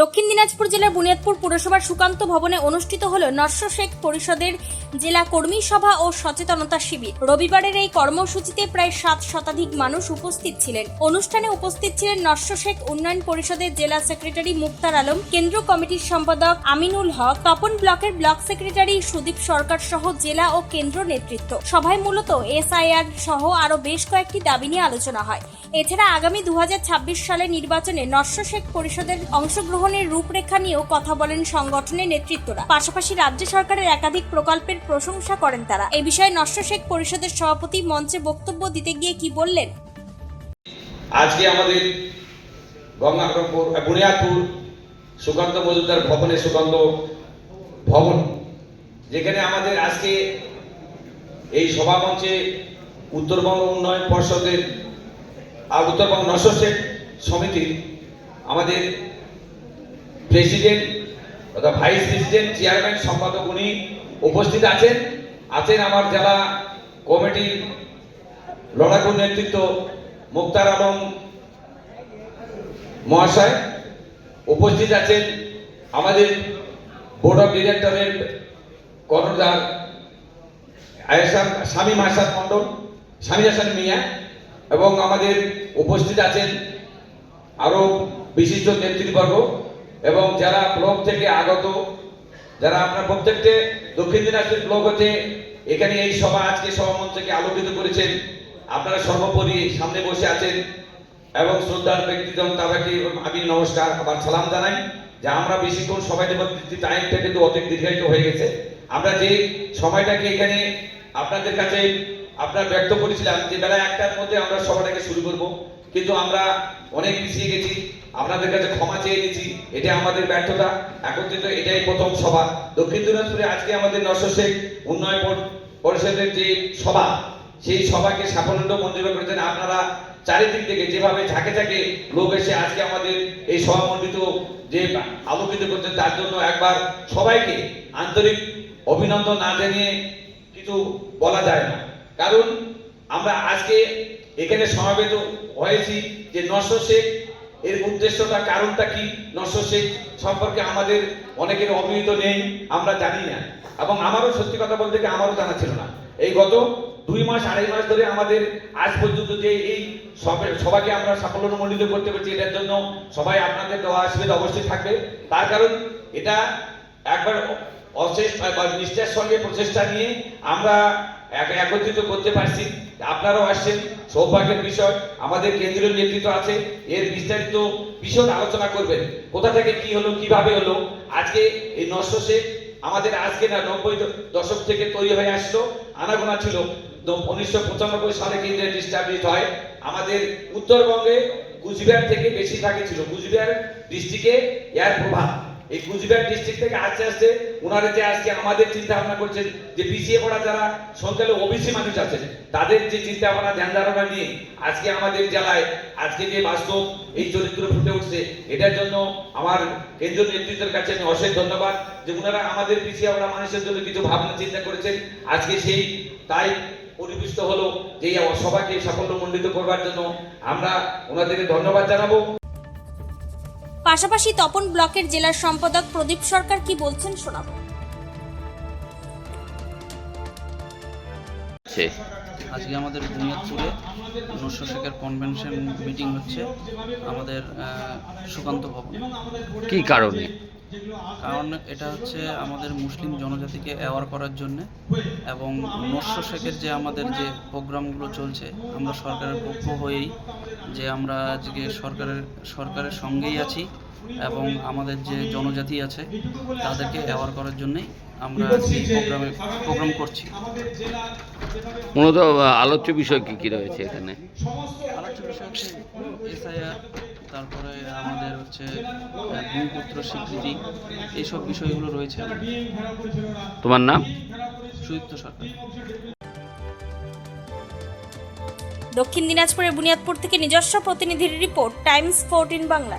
দক্ষিণ দিনাজপুর জেলার বুনিয়াদপুর পুরসভার সুকান্ত ভবনে অনুষ্ঠিত হল নস্য শেখ পরিষদের জেলা কর্মী সভা ও সচেতনতা শিবির। রবিবারের এই কর্মসূচিতে প্রায় সাত শতাধিক মানুষ উপস্থিত ছিলেন। অনুষ্ঠানে উপস্থিত ছিলেন নস্য শেখ উন্নয়ন পরিষদের জেলা সেক্রেটারি মুক্তার আলম, কেন্দ্র কমিটির সম্পাদক আমিনুল হক, তপন ব্লকের ব্লক সেক্রেটারি সুদীপ সরকার সহ জেলা ও কেন্দ্র নেতৃত্ব। সভায় মূলত এসআইআর সহ আরও বেশ কয়েকটি দাবি নিয়ে আলোচনা হয়। এছাড়া আগামী দু হাজার ছাব্বিশ সালের নির্বাচনে নস্য শেখ পরিষদের অংশগ্রহণের রূপরেখা নিয়েও কথা বলেন সংগঠনের নেতৃত্বরা। পাশাপাশি রাজ্য সরকারের একাধিক প্রকল্পের প্রশংসা করেন তারা। এই বিষয়ে নষ্ট শেখ পরিষদের সভাপতি মঞ্চে বক্তব্য দিতে গিয়ে কি বললেন? আজকে আমাদের গঙ্গারামপুর আহ, বুনিয়াদপুর সুকান্ত মজুমদার ভবনে সুকান্ত ভবন যেখানে আমাদের আজকে এই সভামঞ্চে উত্তরবঙ্গ উন্নয়ন পর্ষদের আর উত্তরবঙ্গ নশোশেখ সমিতির আমাদের প্রেসিডেন্ট তথা ভাইস প্রেসিডেন্ট, চেয়ারম্যান, সম্পাদক উনি উপস্থিত আছেন। আছেন আমার জেলা কমিটির লড়াকু নেতৃত্ব মুক্তার আলম মহাশয়। উপস্থিত আছেন আমাদের বোর্ড অফ ডিরেক্টরের কর্ণধার আয়েশান স্বামী মাসাদ মণ্ডল, স্বামী হাসান মিয়া, এবং আমাদের উপস্থিত আছেন আরও বিশিষ্ট নেতৃবর্গ। এবং যারা ব্লক থেকে আগত, যারা আপনার প্রত্যেককে দক্ষিণ দিনাজপুর ব্লক হতে এখানে এই সভা, আজকে সভামঞ্চকে আলোকিত করেছেন, আপনারা সর্বোপরি সামনে বসে আছেন এবং শ্রদ্ধার ব্যক্তিজন তাদেরকে আমি নমস্কার, আবার সালাম জানাই যে আমরা বেশিক্ষণ সময়টা টাইমটা কিন্তু অনেক দীর্ঘায়িত হয়ে গেছে। আমরা যে সময়টাকে এখানে আপনাদের কাছে আপনার ব্যক্ত করেছিলাম, যে বেলা একটার মধ্যে আমরা সভাটাকে শুরু করব, কিন্তু আমরা অনেক পিছিয়ে গেছি। আপনাদের কাছে ক্ষমা চেয়ে নিয়েছি এটা আমাদের ব্যর্থতা। একত্রিত এটাই প্রথম সভা। দক্ষিণ দিনাজপুরে আজকে আমাদের নশো উন্নয়ন পর- পরিষদের যে সভা, সেই সভাকে সাফল্য মন্দির করেছেন। আপনারা চারিদিক থেকে যেভাবে ঝাঁকে ঝাঁকে লোক এসে আজকে আমাদের এই সভামণ্ডিত যে আলোকিত করছেন, তার জন্য একবার সবাইকে আন্তরিক অভিনন্দন না জানিয়ে কিছু বলা যায় না। কারণ আমরা আজকে এখানে সমাবেত হয়েছি যে নশো শেখ এর উদ্দেশ্যটা, কারণটা কি? নশো সম্পর্কে আমাদের অনেকের অবহিত নেই, আমরা জানি না। এবং আমারও সত্যি কথা বলতে কি, আমারও জানা ছিল না। এই গত দুই মাস, আড়াই মাস ধরে আমাদের আজ পর্যন্ত যে এই সবে- সবাইকে আমরা সাফল্যমণ্ডিত করতে পারছি, এটার জন্য সবাই আপনাদের দেওয়া আশীর্বাদ অবশ্যই থাকবে। তার কারণ এটা একবার অশেষ নিষ্ঠার সঙ্গে প্রচেষ্টা নিয়ে আমরা একত্রিত করতে পারছি। আপনারাও আসছেন। সৌভাগ্যের বিষয়। আমাদের কেন্দ্রীয় নেতৃত্ব আছে। এর বিস্তারিত বিশদ আলোচনা করবেন। কোথা থেকে কি হলো, কীভাবে হলো? আজকে এই শেখ আমাদের আজকে না, নব্বই দশক থেকে তৈরি হয়ে আসলো। আনাগোনা ছিল। উনিশশো পঁচানব্বই সালে কেন্দ্রে ডিস্টাবলিশ হয়। আমাদের উত্তরবঙ্গে কুচবিহার থেকে বেশি থাকে ছিল। কুচবিহার ডিস্ট্রিক্টে এর প্রভাব। এই কুচবিহার ডিস্ট্রিক্ট থেকে আস্তে আস্তে ওনারা যে আজকে আমাদের চিন্তা ভাবনা করছেন যে পিছিয়ে পড়া যারা সংখ্যালঘু ওবিসি মানুষ আছে তাদের যে চিন্তা ভাবনা ধ্যান ধারণা নিয়ে আজকে আমাদের জেলায় আজকে যে বাস্তব এই চরিত্র ফুটে উঠছে, এটার জন্য আমার কেন্দ্রীয় নেতৃত্বের কাছে আমি অশেষ ধন্যবাদ যে ওনারা আমাদের পিছিয়ে পড়া মানুষের জন্য কিছু ভাবনা চিন্তা করেছেন। আজকে সেই তাই পরিপুষ্ট হলো যে এই সভাকে সাফল্যমণ্ডিত করবার জন্য আমরা ওনাদেরকে ধন্যবাদ জানাব। পাশাপাশি তপন ব্লকের জেলার সম্পাদক প্রদীপ সরকার কি বলছেন শোনাব। আজকে আমাদের বুনিয়াদপুরে নস্য শেখের কনভেনশন মিটিং হচ্ছে আমাদের আহ, সুকান্ত ভবন। কি কারণে? কারণ এটা হচ্ছে আমাদের মুসলিম জনজাতিকে অ্যাওয়ার করার জন্য এবং নস্য শেখের যে আমাদের যে প্রোগ্রামগুলো চলছে আমরা সরকারের পক্ষ হয়েই যে আমরা আজকে সরকারের সরকারের সঙ্গেই আছি এবং আমাদের যে জনজাতি আছে তাদেরকে অ্যাওয়ার করার জন্যই আমরা প্রোগ্রামে প্রোগ্রাম করছি। মূলত আলোচ্য বিষয় কি কি রয়েছে এখানে? আলোচ্য বিষয় হচ্ছে এসআইআর তারপরে আমাদের হচ্ছে ভূমিপুত্র স্বীকৃতি এইসব বিষয়গুলো রয়েছে। তোমার নাম? সুদীপ্ত সরকার। দক্ষিণ দিনাজপুরের বুনিয়াদপুর থেকে নিজস্ব প্রতিনিধির রিপোর্ট টাইমস ফোরটিন বাংলা।